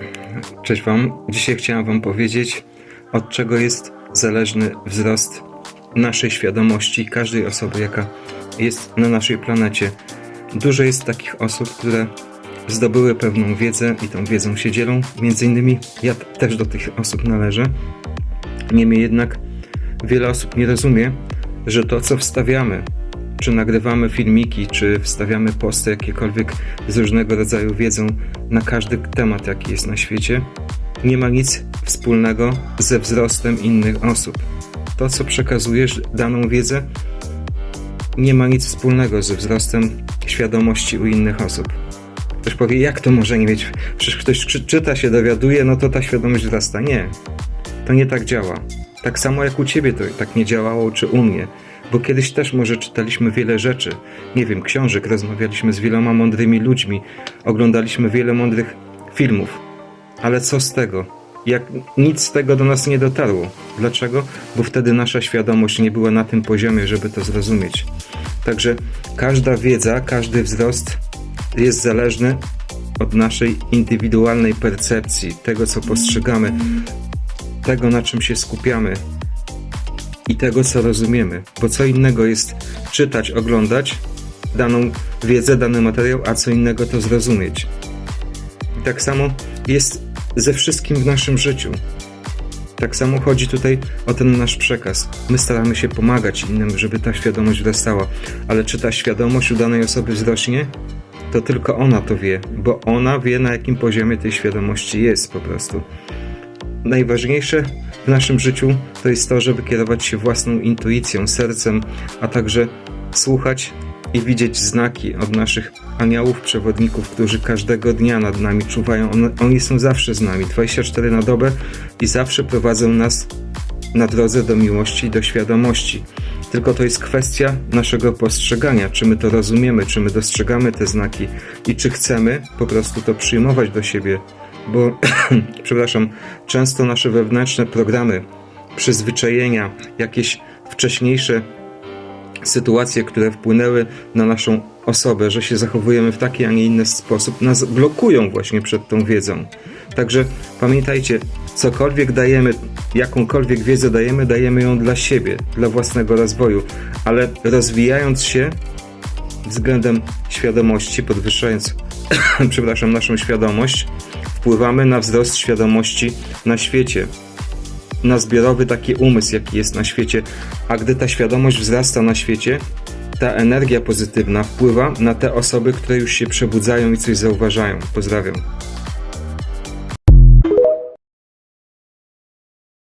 Cześć Wam. Dzisiaj chciałem Wam powiedzieć, od czego jest zależny wzrost naszej świadomości, każdej osoby, jaka jest na naszej planecie. Dużo jest takich osób, które zdobyły pewną wiedzę i tą wiedzą się dzielą. Między innymi ja też do tych osób należę. Niemniej jednak wiele osób nie rozumie, że to, co wstawiamy, czy nagrywamy filmiki, czy wstawiamy posty jakiekolwiek z różnego rodzaju wiedzą na każdy temat, jaki jest na świecie, nie ma nic wspólnego ze wzrostem innych osób. To, co przekazujesz, daną wiedzę, nie ma nic wspólnego ze wzrostem świadomości u innych osób. Ktoś powie, jak to może nie mieć? Przecież ktoś czy- czyta się, dowiaduje, no to ta świadomość wzrasta. Nie, to nie tak działa. Tak samo jak u ciebie to tak nie działało, czy u mnie. Bo kiedyś też może czytaliśmy wiele rzeczy, nie wiem, książek, rozmawialiśmy z wieloma mądrymi ludźmi, oglądaliśmy wiele mądrych filmów. Ale co z tego? Jak nic z tego do nas nie dotarło. Dlaczego? Bo wtedy nasza świadomość nie była na tym poziomie, żeby to zrozumieć. Także każda wiedza, każdy wzrost jest zależny od naszej indywidualnej percepcji, tego co postrzegamy, tego na czym się skupiamy i tego co rozumiemy. Bo co innego jest czytać, oglądać daną wiedzę, dany materiał, a co innego to zrozumieć. I tak samo jest ze wszystkim w naszym życiu. Tak samo chodzi tutaj o ten nasz przekaz. My staramy się pomagać innym, żeby ta świadomość wzrastała, ale czy ta świadomość u danej osoby wzrośnie? To tylko ona to wie, bo ona wie na jakim poziomie tej świadomości jest po prostu. Najważniejsze w naszym życiu to jest to, żeby kierować się własną intuicją, sercem, a także słuchać i widzieć znaki od naszych aniołów, przewodników, którzy każdego dnia nad nami czuwają. Oni są zawsze z nami, 24 na dobę i zawsze prowadzą nas na drodze do miłości i do świadomości. Tylko to jest kwestia naszego postrzegania, czy my to rozumiemy, czy my dostrzegamy te znaki i czy chcemy po prostu to przyjmować do siebie, bo, przepraszam, często nasze wewnętrzne programy, przyzwyczajenia, jakieś wcześniejsze sytuacje, które wpłynęły na naszą osobę, że się zachowujemy w taki, a nie inny sposób, nas blokują właśnie przed tą wiedzą. Także pamiętajcie, cokolwiek dajemy, jakąkolwiek wiedzę dajemy, dajemy ją dla siebie, dla własnego rozwoju, ale rozwijając się względem świadomości, podwyższając, przepraszam, naszą świadomość, wpływamy na wzrost świadomości na świecie na zbiorowy taki umysł, jaki jest na świecie, a gdy ta świadomość wzrasta na świecie, ta energia pozytywna wpływa na te osoby, które już się przebudzają i coś zauważają. Pozdrawiam.